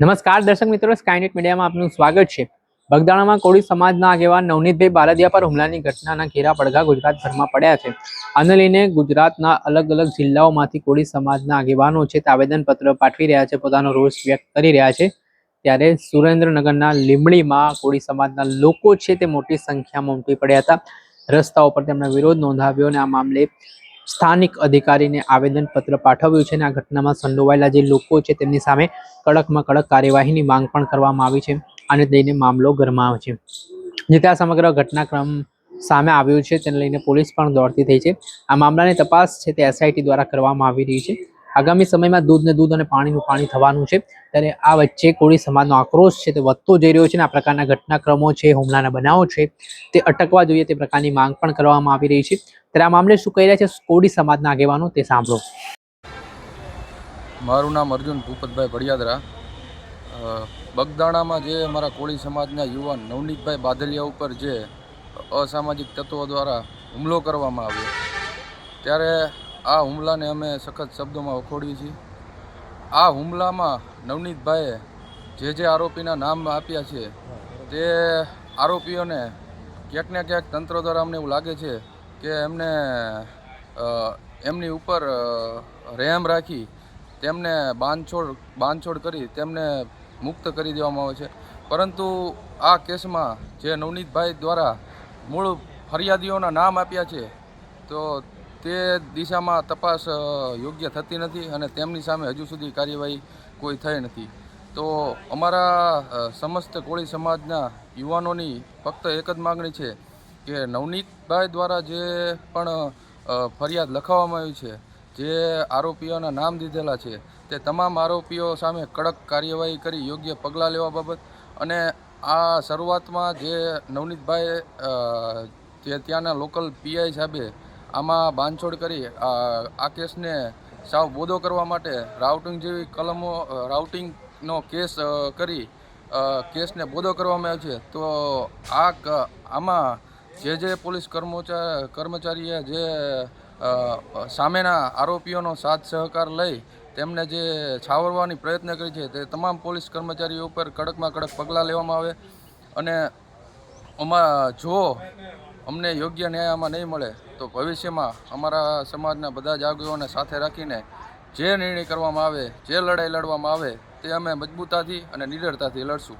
નમસ્કાર દર્શક મિત્રો સ્કાયનેટ મીડિયામાં આપનું સ્વાગત છે. બગદાણામાં કોળી સમાજના આગેવાન નવનીતભાઈ બારદિયા પર હુમલાની ઘટનાના ઘેરા પડઘા ગુજરાતભરમાં પડ્યા છે. આને લઈને ગુજરાતના અલગ અલગ જિલ્લાઓમાંથી કોળી સમાજના આગેવાનો છે તે આવેદનપત્ર પાઠવી રહ્યા છે, પોતાનો રોષ વ્યક્ત કરી રહ્યા છે. ત્યારે સુરેન્દ્રનગરના લીંબડીમાં કોળી સમાજના લોકો છે તે મોટી સંખ્યામાં ઉમટી પડ્યા હતા. રસ્તા ઉપર તેમણે વિરોધ નોંધાવ્યો અને આ મામલે સ્થાનિક અધિકારીને આવેદનપત્ર પાઠવ્યું છે અને આ ઘટનામાં સંડોવાયેલા જે લોકો છે તેમની સામે કડકમાં કડક કાર્યવાહીની માંગ પણ કરવામાં આવી છે આને લઈને મામલો ગરમાયો છે. જે આ સમગ્ર ઘટનાક્રમ સામે આવ્યું છે તેને લઈને પોલીસ પણ દોડતી થઈ છે. આ મામલાની તપાસ છે તે એસઆઈટી દ્વારા કરવામાં આવી રહી છે. આગામી સમયમાં દૂધ ને દૂધ અને પાણીનું પાણી થવાનું છે. ત્યારે આ વચ્ચે કોળી સમાજનો આક્રોશ છે, તે વધતો જઈ રહ્યો છે આ પ્રકારના ઘટનાક્રમો છે, હુમલાના બનાવો છે, તે અટકવા જોઈએ તે પ્રકારની માંગ પણ કરવામાં આવી રહી છે. ત્યારે આ મામલે શું કહી રહ્યા છે કોળી સમાજના આગેવાનો તે સાંભળો. મારું નામ અર્જુન ભૂપતભાઈ ભડિયાદરા બગદાણામાં જે અમારા કોળી સમાજના યુવાન નવનીતભાઈ બાદલિયા ઉપર જે અસામાજિક તત્વો દ્વારા હુમલો કરવામાં આવ્યો, ત્યારે આ હુમલાને અમે સખત શબ્દોમાં વખોડીએ છીએ. આ હુમલામાં નવનીતભાઈએ જે જે આરોપીના નામ આપ્યા છે, તે આરોપીઓને ક્યાંક ને ક્યાંક તંત્ર દ્વારા અમને એવું લાગે છે કે એમને એમની ઉપર રહેમ રાખી તેમને બાંધછોડ બાંધછોડ કરી તેમને મુક્ત કરી દેવામાં આવે છે. પરંતુ આ કેસમાં જે નવનીતભાઈ દ્વારા મૂળ ફરિયાદીઓના નામ આપ્યા છે, તો તે દિશામાં તપાસ યોગ્ય થતી નથી અને તેમની સામે હજુ સુધી કાર્યવાહી કોઈ થઈ નથી. તો અમારા સમસ્ત કોળી સમાજના યુવાનોની ફક્ત એક જ માગણી છે કે નવનીતભાઈ દ્વારા જે પણ ફરિયાદ લખાવવામાં આવી છે, જે આરોપીઓના નામ દીધેલા છે, તે તમામ આરોપીઓ સામે કડક કાર્યવાહી કરી યોગ્ય પગલાં લેવા બાબત અને આ શરૂઆતમાં જે નવનીતભાઈ જે ત્યાંના લોકલ પીઆઈ સાહેબે આમાં બાંધછોડ કરી, આ કેસને સાવ બોધો કરવા માટે રાઉટિંગ જેવી કલમો રાઉટિંગનો કેસ કરી કેસને બોધો કરવામાં આવ્યો છે. તો આ આમાં જે જે પોલીસ કર્મચારી કર્મચારીએ જે સામેના આરોપીઓનો સાથ સહકાર લઈ તેમને જે છાવરવાની પ્રયત્ન કરી છે તે તમામ પોલીસ કર્મચારીઓ ઉપર કડકમાં કડક પગલાં લેવામાં આવે. અને આમાં જો અમને યોગ્ય ન્યાય આમાં નહીં મળે, તો ભવિષ્યમાં અમારા સમાજના બધા જ આગેવાને સાથે રાખીને જે નિર્ણય કરવામાં આવે, જે લડાઈ લડવામાં આવે, તે અમે મજબૂતાથી અને નિડરતાથી લડશું.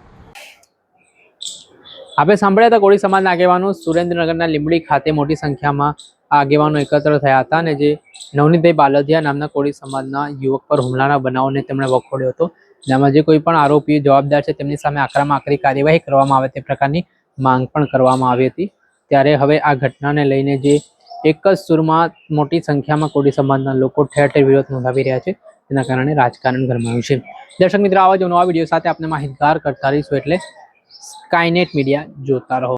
આપણે સાંભળ્યા હતા કોળી સમાજના આગેવાનો સુરેન્દ્રનગરના લીંબડી ખાતે મોટી સંખ્યામાં આગેવાનો એકત્ર થયા હતા અને જે નવનીતભાઈ બાલદિયા નામના કોળી સમાજના યુવક પર હુમલાના બનાવને તેમણે વખોડ્યો હતો. જેમાં જે કોઈ પણ આરોપી જવાબદાર છે, તેમની સામે આકરામાં આકરી કાર્યવાહી કરવામાં આવે તે પ્રકારની માંગ પણ કરવામાં આવી હતી. ત્યારે હવે આ ઘટનાને લઈને જે એક જ સુરમાં મોટી સંખ્યામાં કોડી સમાજના લોકો ઠેર ઠેર વિરોધ નોંધાવી રહ્યા છે. તેના કારણે રાજકારણ ગરમાયું છે. દર્શક મિત્રો, આવા જ નવા વીડિયો સાથે આપણે માહિતગાર કરતા રહીશું એટલે સ્કાયનેટ મીડિયા જોતા રહો.